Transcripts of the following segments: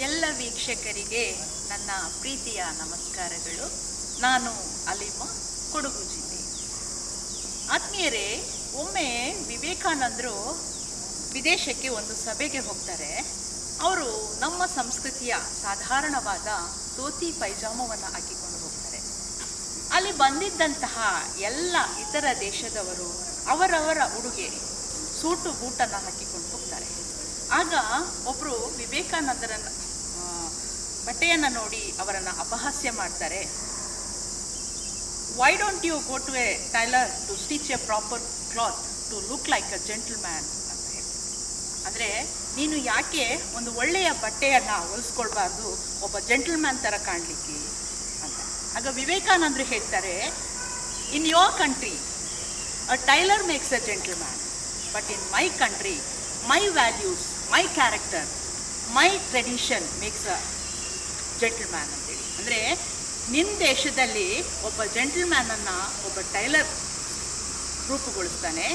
ಎಲ್ಲ ವೀಕ್ಷಕರಿಗೆ ನನ್ನ ಪ್ರೀತಿಯ ನಮಸ್ಕಾರಗಳು. ನಾನು ಅಲಿಮಾ ಕೊಡಗು ಜಿಲ್ಲೆ. ಆತ್ಮೀಯರೇ, ಒಮ್ಮೆ ವಿವೇಕಾನಂದರು ವಿದೇಶಕ್ಕೆ ಒಂದು ಸಭೆಗೆ ಹೋಗ್ತಾರೆ. ಅವರು ನಮ್ಮ ಸಂಸ್ಕೃತಿಯ ಸಾಧಾರಣವಾದ ಧೋತಿ ಪೈಜಾಮವನ್ನು ಹಾಕಿಕೊಂಡು ಹೋಗ್ತಾರೆ. ಅಲ್ಲಿ ಬಂದಿದ್ದಂತಹ ಎಲ್ಲ ಇತರ ದೇಶದವರು ಅವರವರ ಉಡುಗೆ, ಸೂಟು ಬೂಟನ್ನು ಹಾಕಿಕೊಂಡು ಹೋಗ್ತಾರೆ. ಆಗ ಒಬ್ಬರು ವಿವೇಕಾನಂದರನ್ನ ಬಟ್ಟೆಯನ್ನು ನೋಡಿ ಅವರನ್ನು ಅಪಹಾಸ್ಯ ಮಾಡ್ತಾರೆ. Why don't you go to a tailor to stitch a proper cloth to look like a gentleman ಅಂತ ಹೇಳಿ ಅಂದರೆ ನೀನು ಯಾಕೆ ಒಂದು ಒಳ್ಳೆಯ ಬಟ್ಟೆಯನ್ನು ಹೊಲಿಸ್ಕೊಳ್ಬಾರ್ದು? ಒಬ್ಬ ಜೆಂಟಲ್ ಮ್ಯಾನ್ ಥರ ಕಾಣಲಿಕ್ಕೆ ಅಂತ. ಆಗ ವಿವೇಕಾನಂದರು ಹೇಳ್ತಾರೆ in your country a tailor makes a gentleman but in my country my values my character my tradition makes a gentleman ಅಂತೇಳಿ ಅಂದರೆ ನಿನ್ನ ದೇಶದಲ್ಲಿ ಒಬ್ಬ ಜೆಂಟಲ್ಮ್ಯಾನನ್ನು ಒಬ್ಬ ಟೈಲರ್ ರೂಪುಗೊಳಿಸ್ತಾನೆ.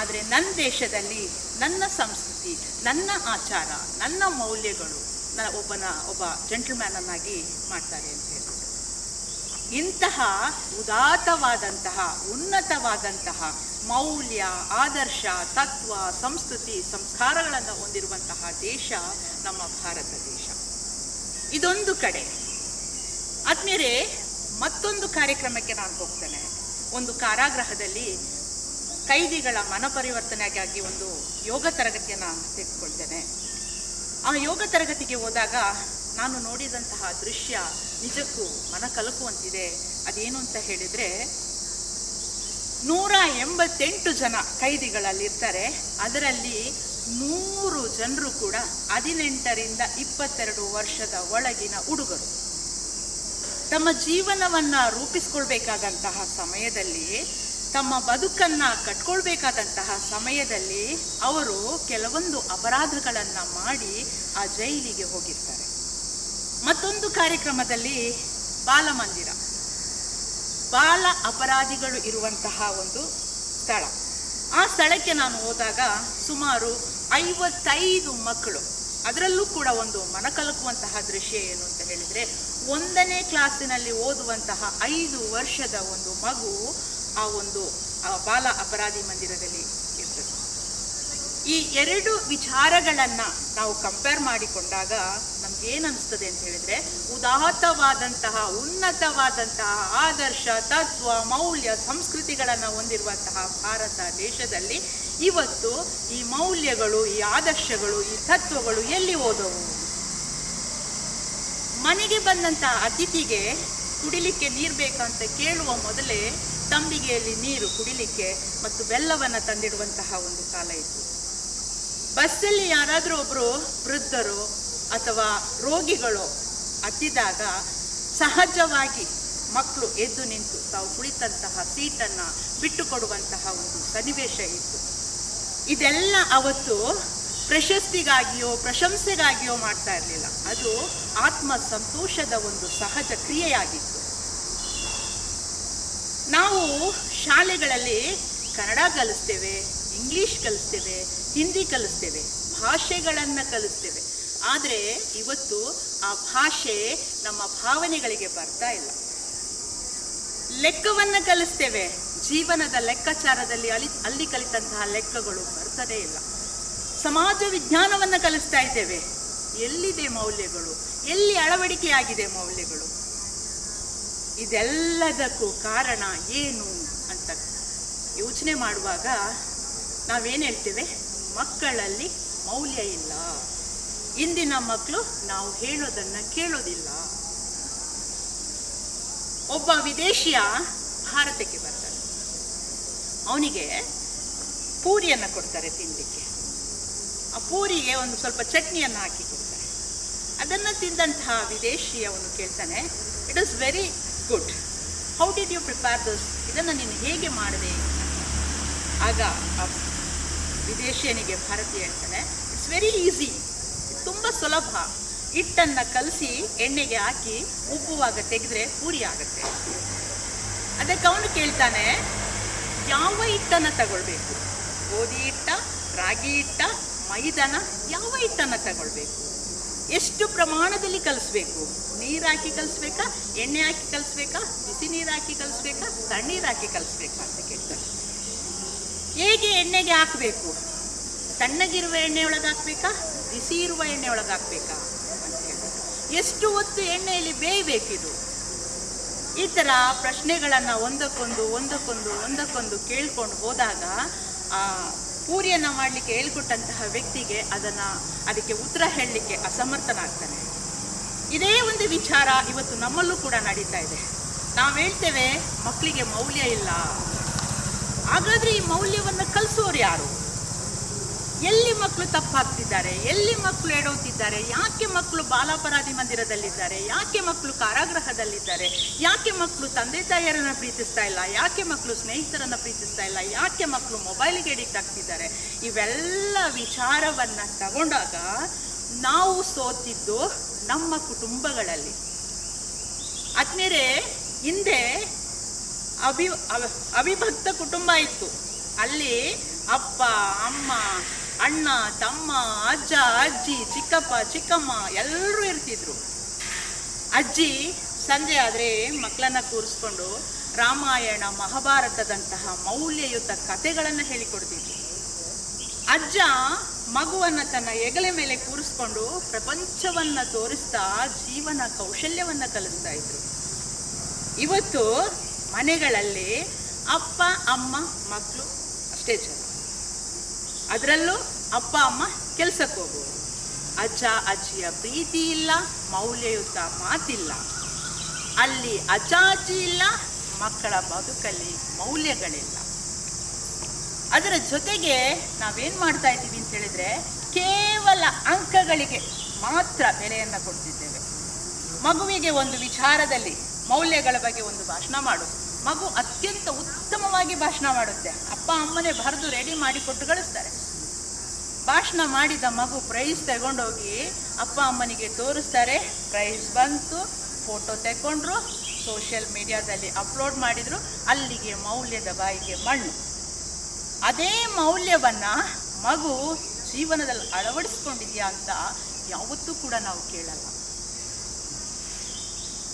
ಆದರೆ ನನ್ನ ದೇಶದಲ್ಲಿ ನನ್ನ ಸಂಸ್ಕೃತಿ, ನನ್ನ ಆಚಾರ, ನನ್ನ ಮೌಲ್ಯಗಳು ನ ಒಬ್ಬನ, ಒಬ್ಬ ಜೆಂಟಲ್ಮ್ಯಾನನ್ನಾಗಿ ಮಾಡ್ತಾರೆ ಅಂತ ಹೇಳ್ಬಿಟ್ಟು ಇಂತಹ ಉದಾತ್ತವಾದಂತಹ, ಉನ್ನತವಾದಂತಹ ಮೌಲ್ಯ, ಆದರ್ಶ, ತತ್ವ, ಸಂಸ್ಕೃತಿ, ಸಂಸ್ಕಾರಗಳನ್ನು ಹೊಂದಿರುವಂತಹ ದೇಶ ನಮ್ಮ ಭಾರತ ದೇಶ. ಇದೊಂದು ಕಡೆ. ಆದ್ಮೇಲೆ ಮತ್ತೊಂದು ಕಾರ್ಯಕ್ರಮಕ್ಕೆ ನಾನು ಹೋಗ್ತೇನೆ. ಒಂದು ಕಾರಾಗೃಹದಲ್ಲಿ ಕೈದಿಗಳ ಮನಪರಿವರ್ತನೆಗಾಗಿ ಒಂದು ಯೋಗ ತರಗತಿಯನ್ನು ತೆಗೆದುಕೊಳ್ತೇನೆ. ಆ ಯೋಗ ತರಗತಿಗೆ ಹೋದಾಗ ನಾನು ನೋಡಿದಂತಹ ದೃಶ್ಯ ನಿಜಕ್ಕೂ ಮನ ಕಲಕುವಂತಿದೆ. ಅದೇನು ಅಂತ ಹೇಳಿದರೆ, ನೂರ ಎಂಬತ್ತೆಂಟು ಜನ ಕೈದಿಗಳಲ್ಲಿರ್ತಾರೆ. ಅದರಲ್ಲಿ ನೂರು ಜನರು ಕೂಡ ಹದಿನೆಂಟರಿಂದ ಇಪ್ಪತ್ತೆರಡು ವರ್ಷದ ಒಳಗಿನ ಹುಡುಗರು. ತಮ್ಮ ಜೀವನವನ್ನ ರೂಪಿಸ್ಕೊಳ್ಬೇಕಾದಂತಹ ಸಮಯದಲ್ಲಿ, ತಮ್ಮ ಬದುಕನ್ನ ಕಟ್ಕೊಳ್ಬೇಕಾದಂತಹ ಸಮಯದಲ್ಲಿ ಅವರು ಕೆಲವೊಂದು ಅಪರಾಧಗಳನ್ನ ಮಾಡಿ ಆ ಜೈಲಿಗೆ ಹೋಗಿರ್ತಾರೆ. ಮತ್ತೊಂದು ಕಾರ್ಯಕ್ರಮದಲ್ಲಿ ಬಾಲಮಂದಿರ ಬಾಲ ಅಪರಾಧಿಗಳು ಇರುವಂತಹ ಒಂದು ಸ್ಥಳ. ಆ ಸ್ಥಳಕ್ಕೆ ನಾನು ಹೋದಾಗ ಸುಮಾರು ಐವತ್ತೈದು ಮಕ್ಕಳು. ಅದರಲ್ಲೂ ಕೂಡ ಒಂದು ಮನಕಲಕುವಂತಹ ದೃಶ್ಯ ಏನು ಅಂತ ಹೇಳಿದರೆ, ಒಂದನೇ ಕ್ಲಾಸಿನಲ್ಲಿ ಓದುವಂತಹ ಐದು ವರ್ಷದ ಒಂದು ಮಗು ಆ ಒಂದು ಬಾಲ ಅಪರಾಧಿ ಮಂದಿರದಲ್ಲಿ ಇರ್ತದೆ. ಈ ಎರಡು ವಿಚಾರಗಳನ್ನು ನಾವು ಕಂಪೇರ್ ಮಾಡಿಕೊಂಡಾಗ ನಮ್ಗೆ ಏನು ಅನಿಸ್ತದೆ ಅಂತ ಹೇಳಿದ್ರೆ, ಉದಾತ್ತವಾದಂತಹ, ಉನ್ನತವಾದಂತಹ ಆದರ್ಶ, ತತ್ವ, ಮೌಲ್ಯ, ಸಂಸ್ಕೃತಿಗಳನ್ನು ಹೊಂದಿರುವಂತಹ ಭಾರತ ದೇಶದಲ್ಲಿ ಇವತ್ತು ಈ ಮೌಲ್ಯಗಳು, ಈ ಆದರ್ಶಗಳು, ಈ ತತ್ವಗಳು ಎಲ್ಲಿ ಹೋದವು? ಮನೆಗೆ ಬಂದಂತಹ ಅತಿಥಿಗೆ ಕುಡಿಲಿಕ್ಕೆ ನೀರು ಬೇಕಂತ ಕೇಳುವ ಮೊದಲೇ ತಂಬಿಗೆಯಲ್ಲಿ ನೀರು ಕುಡಿಲಿಕ್ಕೆ ಮತ್ತು ಬೆಲ್ಲವನ್ನು ತಂದಿಡುವಂತಹ ಒಂದು ಕಾಲ ಇತ್ತು. ಬಸ್ಸಲ್ಲಿ ಯಾರಾದರೂ ಒಬ್ಬರು ವೃದ್ಧರು ಅಥವಾ ರೋಗಿಗಳು ಹತ್ತಿದಾಗ ಸಹಜವಾಗಿ ಮಕ್ಕಳು ಎದ್ದು ನಿಂತು ತಾವು ಕುಳಿತಂತಹ ಸೀಟನ್ನು ಬಿಟ್ಟುಕೊಡುವಂತಹ ಒಂದು ಸನ್ನಿವೇಶ ಇತ್ತು. ಇದೆಲ್ಲ ಅವತ್ತು ಪ್ರಶಸ್ತಿಗಾಗಿಯೋ, ಪ್ರಶಂಸೆಗಾಗಿಯೋ ಮಾಡ್ತಾ ಇರಲಿಲ್ಲ. ಅದು ಆತ್ಮ ಸಂತೋಷದ ಒಂದು ಸಹಜ ಕ್ರಿಯೆಯಾಗಿತ್ತು. ನಾವು ಶಾಲೆಗಳಲ್ಲಿ ಕನ್ನಡ ಕಲಿಸ್ತೇವೆ, ಇಂಗ್ಲಿಷ್ ಕಲಿಸ್ತೇವೆ, ಹಿಂದಿ ಕಲಿಸ್ತೇವೆ, ಭಾಷೆಗಳನ್ನು ಕಲಿಸ್ತೇವೆ. ಆದರೆ ಇವತ್ತು ಆ ಭಾಷೆ ನಮ್ಮ ಭಾವನೆಗಳಿಗೆ ಬರ್ತಾ ಇಲ್ಲ. ಲೆಕ್ಕವನ್ನು ಕಲಿಸ್ತೇವೆ. ಜೀವನದ ಲೆಕ್ಕಾಚಾರದಲ್ಲಿ ಅಲ್ಲಿ ಅಲ್ಲಿ ಕಲಿತಂತಹ ಲೆಕ್ಕಗಳು ಬರ್ತದೇ ಇಲ್ಲ. ಸಮಾಜ ವಿಜ್ಞಾನವನ್ನು ಕಲಿಸ್ತಾ ಇದ್ದೇವೆ. ಎಲ್ಲಿದೆ ಮೌಲ್ಯಗಳು? ಎಲ್ಲಿ ಅಳವಡಿಕೆಯಾಗಿದೆ ಮೌಲ್ಯಗಳು? ಇದೆಲ್ಲದಕ್ಕೂ ಕಾರಣ ಏನು ಅಂತ ಯೋಚನೆ ಮಾಡುವಾಗ ನಾವೇನು ಹೇಳ್ತೇವೆ? ಮಕ್ಕಳಲ್ಲಿ ಮೌಲ್ಯ ಇಲ್ಲ. ಇಂದಿನ ಮಕ್ಕಳು ನಾವು ಹೇಳೋದನ್ನು ಕೇಳೋದಿಲ್ಲ. ಒಬ್ಬ ವಿದೇಶಿಯ ಭಾರತಕ್ಕೆ ಬರ್ತಾನೆ. ಅವನಿಗೆ ಪೂರಿಯನ್ನು ಕೊಡ್ತಾರೆ ತಿನ್ನಲಿಕ್ಕೆ ಆ ಪೂರಿಗೆ ಒಂದು ಸ್ವಲ್ಪ ಚಟ್ನಿಯನ್ನು ಹಾಕಿ ಕೊಡ್ತಾರೆ. ಅದನ್ನು ತಿಂದಂತಹ ವಿದೇಶಿ ಅವನು ಕೇಳ್ತಾನೆ it is very good how did you prepare this ಇದನ್ನು ನೀನು ಹೇಗೆ ಮಾಡಿದೆ? ಆಗ ಆ ವಿದೇಶಿಯನಿಗೆ ಭಾರತೀಯ ಹೇಳ್ತಾನೆ ಇಟ್ಸ್ ವೆರಿ ಈಸಿ ತುಂಬ ಸುಲಭ. ಹಿಟ್ಟನ್ನು ಕಲಸಿ ಎಣ್ಣೆಗೆ ಹಾಕಿ ಉಬ್ಬುವಾಗ ತೆಗೆದ್ರೆ ಪೂರಿ ಆಗುತ್ತೆ. ಅದಕ್ಕೆ ಅವನು ಕೇಳ್ತಾನೆ, ಯಾವ ಹಿಟ್ಟನ್ನು ತಗೊಳ್ಬೇಕು? ಗೋಧಿ ಹಿಟ್ಟ, ರಾಗಿ ಹಿಟ್ಟ, ಮೈದಾನ, ಯಾವ ಹಿಟ್ಟನ್ನು ತಗೊಳ್ಬೇಕು? ಎಷ್ಟು ಪ್ರಮಾಣದಲ್ಲಿ ಕಲಿಸ್ಬೇಕು? ನೀರು ಹಾಕಿ ಕಲಿಸ್ಬೇಕಾ? ಎಣ್ಣೆ ಹಾಕಿ ಕಲಿಸ್ಬೇಕಾ? ಬಿಸಿ ನೀರು ಹಾಕಿ ಕಲಿಸ್ಬೇಕಾ? ತಣ್ಣೀರು ಹಾಕಿ ಕಲಿಸ್ಬೇಕಾ ಅಂತ ಕೇಳ್ತಾರೆ ಹೇಗೆ ಎಣ್ಣೆಗೆ ಹಾಕಬೇಕು? ತಣ್ಣಗಿರುವ ಎಣ್ಣೆ ಒಳಗೆ ಹಾಕ್ಬೇಕಾ? ಬಿಸಿ ಇರುವ ಎಣ್ಣೆ ಒಳಗೆ ಹಾಕ್ಬೇಕಾ? ಎಷ್ಟು ಹೊತ್ತು ಎಣ್ಣೆಯಲ್ಲಿ ಬೇಯಬೇಕಿದು? ಈ ಥರ ಪ್ರಶ್ನೆಗಳನ್ನು ಒಂದಕ್ಕೊಂದು ಒಂದಕ್ಕೊಂದು ಒಂದಕ್ಕೊಂದು ಕೇಳ್ಕೊಂಡು ಹೋದಾಗ, ಆ, ಪೂರಿಯನ್ನು ಮಾಡಲಿಕ್ಕೆ ಹೇಳ್ಕೊಟ್ಟಂತಹ ವ್ಯಕ್ತಿಗೆ ಅದನ್ನು, ಅದಕ್ಕೆ ಉತ್ತರ ಹೇಳಲಿಕ್ಕೆ ಅಸಮರ್ಥನಾಗ್ತಾನೆ. ಇದೇ ಒಂದು ವಿಚಾರ ಇವತ್ತು ನಮ್ಮಲ್ಲೂ ಕೂಡ ನಡೀತಾ ಇದೆ. ನಾವು ಹೇಳ್ತೇವೆ ಮಕ್ಕಳಿಗೆ ಮೌಲ್ಯ ಇಲ್ಲ. ಹಾಗಾದರೆ ಈ ಮೌಲ್ಯವನ್ನು ಕಲಿಸೋರು ಯಾರು? ಎಲ್ಲಿ ಮಕ್ಕಳು ತಪ್ಪಾಗ್ತಿದ್ದಾರೆ? ಎಲ್ಲಿ ಮಕ್ಕಳು ಎಡೋತಿದ್ದಾರೆ? ಯಾಕೆ ಮಕ್ಕಳು ಬಾಲಾಪರಾಧಿ ಮಂದಿರದಲ್ಲಿದ್ದಾರೆ? ಯಾಕೆ ಮಕ್ಕಳು ಕಾರಾಗೃಹದಲ್ಲಿದ್ದಾರೆ? ಯಾಕೆ ಮಕ್ಕಳು ತಂದೆ ತಾಯಿಯರನ್ನು ಪ್ರೀತಿಸ್ತಾ ಇಲ್ಲ? ಯಾಕೆ ಮಕ್ಕಳು ಸ್ನೇಹಿತರನ್ನ ಪ್ರೀತಿಸ್ತಾ ಇಲ್ಲ? ಯಾಕೆ ಮಕ್ಕಳು ಮೊಬೈಲ್ಗೆ ಎಡಿಕ್ಟ್ ಆಗ್ತಿದ್ದಾರೆ? ಇವೆಲ್ಲ ವಿಚಾರವನ್ನ ತಗೊಂಡಾಗ ನಾವು ಸೋತಿದ್ದು ನಮ್ಮ ಕುಟುಂಬಗಳಲ್ಲಿ. ಅದ್ಮೇಲೆ ಹಿಂದೆ ಅಭಿ ಅವ- ಅವಿಭಕ್ತ ಕುಟುಂಬ ಇತ್ತು. ಅಲ್ಲಿ ಅಪ್ಪ, ಅಮ್ಮ ಅಣ್ಣ, ತಮ್ಮ, ಅಜ್ಜ, ಅಜ್ಜಿ, ಚಿಕ್ಕಪ್ಪ, ಚಿಕ್ಕಮ್ಮ ಎಲ್ಲರೂ ಇರ್ತಿದ್ರು. ಅಜ್ಜಿ ಸಂಜೆ ಆದರೆ ಮಕ್ಕಳನ್ನ ಕೂರಿಸ್ಕೊಂಡು ರಾಮಾಯಣ, ಮಹಾಭಾರತದಂತಹ ಮೌಲ್ಯಯುತ ಕಥೆಗಳನ್ನು ಹೇಳಿಕೊಡ್ತಿದ್ರು. ಅಜ್ಜ ಮಗುವನ್ನ ತನ್ನ ಹೆಗಲೆ ಮೇಲೆ ಕೂರಿಸ್ಕೊಂಡು ಪ್ರಪಂಚವನ್ನ ತೋರಿಸ್ತಾ ಜೀವನ ಕೌಶಲ್ಯವನ್ನ ಕಲಿಸ್ತಾ ಇದ್ರು. ಇವತ್ತು ಮನೆಗಳಲ್ಲಿ ಅಪ್ಪ, ಅಮ್ಮ ಮಕ್ಕಳು ಅಷ್ಟೇ ಜನ. ಅದರಲ್ಲೂ ಅಪ್ಪ, ಅಮ್ಮ ಕೆಲಸಕ್ಕೆ ಹೋಗುವರು ಅಜ್ಜ, ಅಜ್ಜಿಯ ಪ್ರೀತಿ ಇಲ್ಲ, ಮೌಲ್ಯಯುತ ಮಾತಿಲ್ಲ. ಅಲ್ಲಿ ಅಜ್ಜ ಅಜ್ಜಿ ಇಲ್ಲ, ಮಕ್ಕಳ ಬದುಕಲ್ಲಿ ಮೌಲ್ಯಗಳಿಲ್ಲ. ಅದರ ಜೊತೆಗೆ ನಾವೇನು ಮಾಡ್ತಾ ಇದ್ದೀವಿ ಅಂತ ಹೇಳಿದ್ರೆ, ಕೇವಲ ಅಂಕಗಳಿಗೆ ಮಾತ್ರ ಬೆಲೆಯನ್ನು ಕೊಡ್ತಿದ್ದೇವೆ. ಮಗುವಿಗೆ ಒಂದು ವಿಚಾರದಲ್ಲಿ ಮೌಲ್ಯಗಳ ಬಗ್ಗೆ ಒಂದು ಭಾಷಣ ಮಾಡು ಮಗು ಅತ್ಯಂತ ಉತ್ತಮವಾಗಿ ಭಾಷಣ ಮಾಡುತ್ತೆ. ಅಪ್ಪ, ಅಮ್ಮನೇ ಬರೆದು ರೆಡಿ ಮಾಡಿ ಕೊಟ್ಟು ಕಳಿಸ್ತಾರೆ. ಭಾಷಣ ಮಾಡಿದ ಮಗು ಪ್ರೈಸ್ ತಗೊಂಡೋಗಿ ಅಪ್ಪ, ಅಮ್ಮನಿಗೆ ತೋರಿಸ್ತಾರೆ. ಪ್ರೈಸ್ ಬಂತು ಫೋಟೋ ತಗೊಂಡ್ರು ಸೋಷಿಯಲ್ ಮೀಡಿಯಾದಲ್ಲಿ ಅಪ್ಲೋಡ್ ಮಾಡಿದ್ರು. ಅಲ್ಲಿಗೆ ಮೌಲ್ಯದ ಬಾಯಿಗೆ ಮಣ್ಣು. ಅದೇ ಮೌಲ್ಯವನ್ನ ಮಗು ಜೀವನದಲ್ಲಿ ಅಳವಡಿಸ್ಕೊಂಡಿದೆಯಾ ಅಂತ ಯಾವತ್ತೂ ಕೂಡ ನಾವು ಕೇಳಲ್ಲ.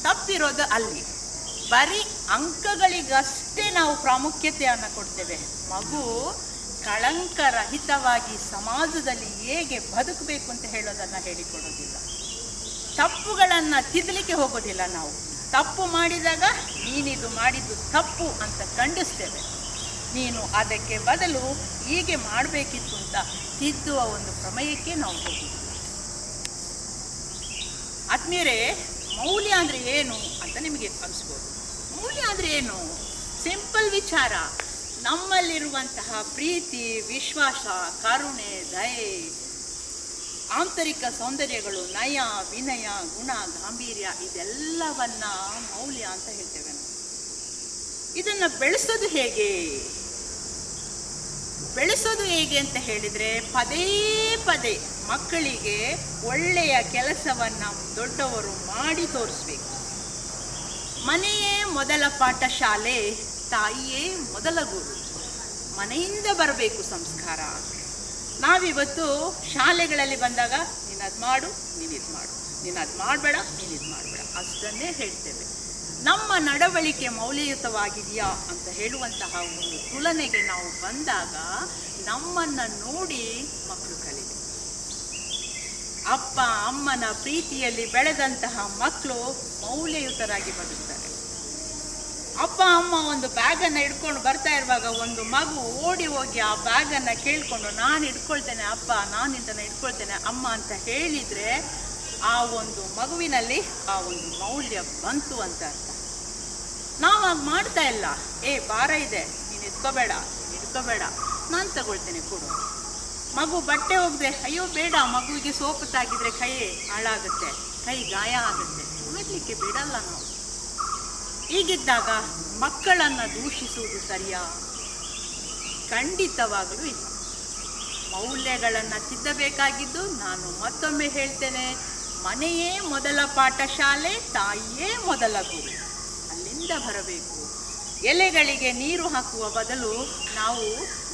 ತಪ್ಪಿರೋದು ಅಲ್ಲಿ. ಬರೀ ಅಂಕಗಳಿಗಷ್ಟೇ ನಾವು ಪ್ರಾಮುಖ್ಯತೆಯನ್ನು ಕೊಡ್ತೇವೆ. ಮಗು ಕಳಂಕರಹಿತವಾಗಿ ಸಮಾಜದಲ್ಲಿ ಹೇಗೆ ಬದುಕಬೇಕು ಅಂತ ಹೇಳೋದನ್ನು ಹೇಳಿಕೊಡೋದಿಲ್ಲ. ತಪ್ಪುಗಳನ್ನು ತಿದ್ದಲಿಕ್ಕೆ ಹೋಗೋದಿಲ್ಲ ನಾವು. ತಪ್ಪು ಮಾಡಿದಾಗ ನೀನಿದು ಮಾಡಿದ್ದು ತಪ್ಪು ಅಂತ ಖಂಡಿಸ್ತೇವೆ. ನೀನು ಅದಕ್ಕೆ ಬದಲು ಹೀಗೆ ಮಾಡಬೇಕಿತ್ತು ಅಂತ ತಿದ್ದುವ ಒಂದು ಪ್ರಮೇಯಕ್ಕೆ ನಾವು ಹೋಗಿ ಆತ್ಮೀಯರೇ, ಮೌಲ್ಯ ಅಂದರೆ ಏನು ಅಂತ ನಿಮಗೆ ಅನಿಸ್ಬೋದು. ಮೌಲ್ಯ ಆದರೆ ಏನು? ಸಿಂಪಲ್ ವಿಚಾರ. ನಮ್ಮಲ್ಲಿರುವಂತಹ ಪ್ರೀತಿ, ವಿಶ್ವಾಸ, ಕರುಣೆ, ದಯೆ, ಆಂತರಿಕ ಸೌಂದರ್ಯಗಳು, ನಯ, ವಿನಯ, ಗುಣ, ಗಾಂಭೀರ್ಯ, ಇದೆಲ್ಲವನ್ನ ಮೌಲ್ಯ ಅಂತ ಹೇಳ್ತೇವೆ ನಾವು. ಇದನ್ನು ಬೆಳೆಸೋದು ಹೇಗೆ? ಬೆಳೆಸೋದು ಹೇಗೆ ಅಂತ ಹೇಳಿದರೆ, ಪದೇ ಪದೇ ಮಕ್ಕಳಿಗೆ ಒಳ್ಳೆಯ ಕೆಲಸವನ್ನ ದೊಡ್ಡವರು ಮಾಡಿ ತೋರಿಸ್ಬೇಕು. ಮನೆಯೇ ಮೊದಲ ಪಾಠಶಾಲೆ, ತಾಯಿಯೇ ಮೊದಲ ಗುರು. ಮನೆಯಿಂದ ಬರಬೇಕು ಸಂಸ್ಕಾರ. ನಾವಿವತ್ತು ಶಾಲೆಗಳಲ್ಲಿ ಬಂದಾಗ ನೀನು ಅದು ಮಾಡು ನೀನು ಇದು ಮಾಡು. ನೀನು ಅದು ಮಾಡಬೇಡ ನೀನು ಇದು ಮಾಡಬೇಡ. ಅಷ್ಟನ್ನೇ ಹೇಳ್ತೇವೆ. ನಮ್ಮ ನಡವಳಿಕೆ ಮೌಲ್ಯಯುತವಾಗಿದೆಯಾ ಅಂತ ಹೇಳುವಂತಹ ಒಂದು ತುಲನೆಗೆ ನಾವು ಬಂದಾಗ ನಮ್ಮನ್ನು ನೋಡಿ ಮಕ್ಕಳು ಅಪ್ಪ ಅಮ್ಮನ ಪ್ರೀತಿಯಲ್ಲಿ ಬೆಳೆದಂತಹ ಮಕ್ಕಳು ಮೌಲ್ಯಯುತರಾಗಿ ಬದುಕ್ತಾರೆ. ಅಪ್ಪ ಅಮ್ಮ ಒಂದು ಬ್ಯಾಗನ್ನು ಹಿಡ್ಕೊಂಡು ಬರ್ತಾ ಇರುವಾಗ ಒಂದು ಮಗು ಓಡಿ ಹೋಗಿ ಆ ಬ್ಯಾಗನ್ನು ಕೇಳಿಕೊಂಡು, ನಾನು ಹಿಡ್ಕೊಳ್ತೇನೆ ಅಪ್ಪ, ನಾನು ಇದನ್ನು ಹಿಡ್ಕೊಳ್ತೇನೆ ಅಮ್ಮ ಅಂತ ಹೇಳಿದರೆ ಆ ಒಂದು ಮಗುವಿನಲ್ಲಿ ಆ ಒಂದು ಮೌಲ್ಯ ಬಂತು ಅಂತ ಅರ್ಥ. ನಾವಾಗ ಮಾಡ್ತಾ ಇಲ್ಲ. ಏ, ಭಾರ ಇದೆ, ನೀನು ಎತ್ಕೋಬೇಡ ಇಟ್ಕೋಬೇಡ ನಾನು ತಗೊಳ್ತೇನೆ ಕೊಡು ಮಗು ಬಟ್ಟೆ ಹೋಗದೆ ಅಯ್ಯೋ ಬೇಡ, ಮಗುವಿಗೆ ಸೋಪು ತಾಗಿದ್ರೆ ಕೈ ಹಾಳಾಗುತ್ತೆ, ಕೈ ಗಾಯ ಆಗುತ್ತೆ. ಮಾಡಲಿಕ್ಕೆ ಬಿಡಲ್ಲ ನಾವು. ಹೀಗಿದ್ದಾಗ ಮಕ್ಕಳನ್ನು ದೂಷಿಸುವುದು ಸರಿಯಾ? ಖಂಡಿತವಾಗಲೂ ಇಲ್ಲ. ಮೌಲ್ಯಗಳನ್ನು ತಿದ್ದಬೇಕಾಗಿದ್ದು ನಾನು ಮತ್ತೊಮ್ಮೆ ಹೇಳ್ತೇನೆ, ಮನೆಯೇ ಮೊದಲ ಪಾಠಶಾಲೆ, ತಾಯಿಯೇ ಮೊದಲ ಗುರು. ಅಲ್ಲಿಂದ ಬರಬೇಕು. ಎಲೆಗಳಿಗೆ ನೀರು ಹಾಕುವ ಬದಲು ನಾವು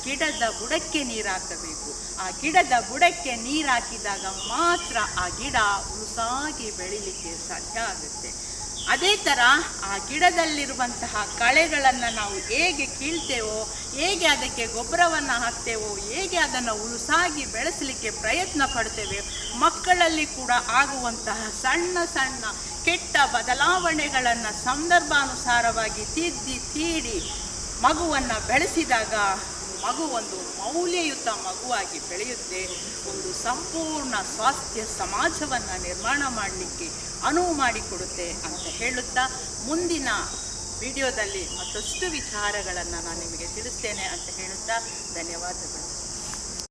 ಗಿಡದ ಬುಡಕ್ಕೆ ನೀರು ಹಾಕಬೇಕು ಆ ಗಿಡದ ಬುಡಕ್ಕೆ ನೀರು ಹಾಕಿದಾಗ ಮಾತ್ರ ಆ ಗಿಡ ಉಸಾಗಿ ಬೆಳಿಲಿಕ್ಕೆ ಸಾಧ್ಯ ಆಗುತ್ತೆ. ಅದೇ ಥರ ಆ ಗಿಡದಲ್ಲಿರುವಂತಹ ಕಳೆಗಳನ್ನು ನಾವು ಹೇಗೆ ಕೀಳ್ತೇವೋ, ಹೇಗೆ ಅದಕ್ಕೆ ಗೊಬ್ಬರವನ್ನು ಹಾಕ್ತೇವೋ, ಹೇಗೆ ಅದನ್ನು ಉಳುಸಾಗಿ ಬೆಳೆಸಲಿಕ್ಕೆ ಪ್ರಯತ್ನ ಪಡ್ತೇವೆ, ಮಕ್ಕಳಲ್ಲಿ ಕೂಡ ಆಗುವಂತಹ ಸಣ್ಣ ಸಣ್ಣ ಕೆಟ್ಟ ಬದಲಾವಣೆಗಳನ್ನು ಸಂದರ್ಭಾನುಸಾರವಾಗಿ ತಿದ್ದಿ ತೀಡಿ ಮಗುವನ್ನು ಬೆಳೆಸಿದಾಗ ಮಗು ಒಂದು ಮೌಲ್ಯಯುತ ಮಗುವಾಗಿ ಬೆಳೆಯುತ್ತೆ. ಒಂದು ಸಂಪೂರ್ಣ ಸ್ವಾಸ್ಥ್ಯ ಸಮಾಜವನ್ನು ನಿರ್ಮಾಣ ಮಾಡಲಿಕ್ಕೆ ಅನುವು ಮಾಡಿಕೊಡುತ್ತೆ ಅಂತ ಹೇಳುತ್ತಾ ಮುಂದಿನ ವಿಡಿಯೋದಲ್ಲಿ ಮತ್ತಷ್ಟು ವಿಚಾರಗಳನ್ನು ನಾನು ನಿಮಗೆ ತಿಳಿಸ್ತೇನೆ ಅಂತ ಹೇಳುತ್ತಾ ಧನ್ಯವಾದಗಳು.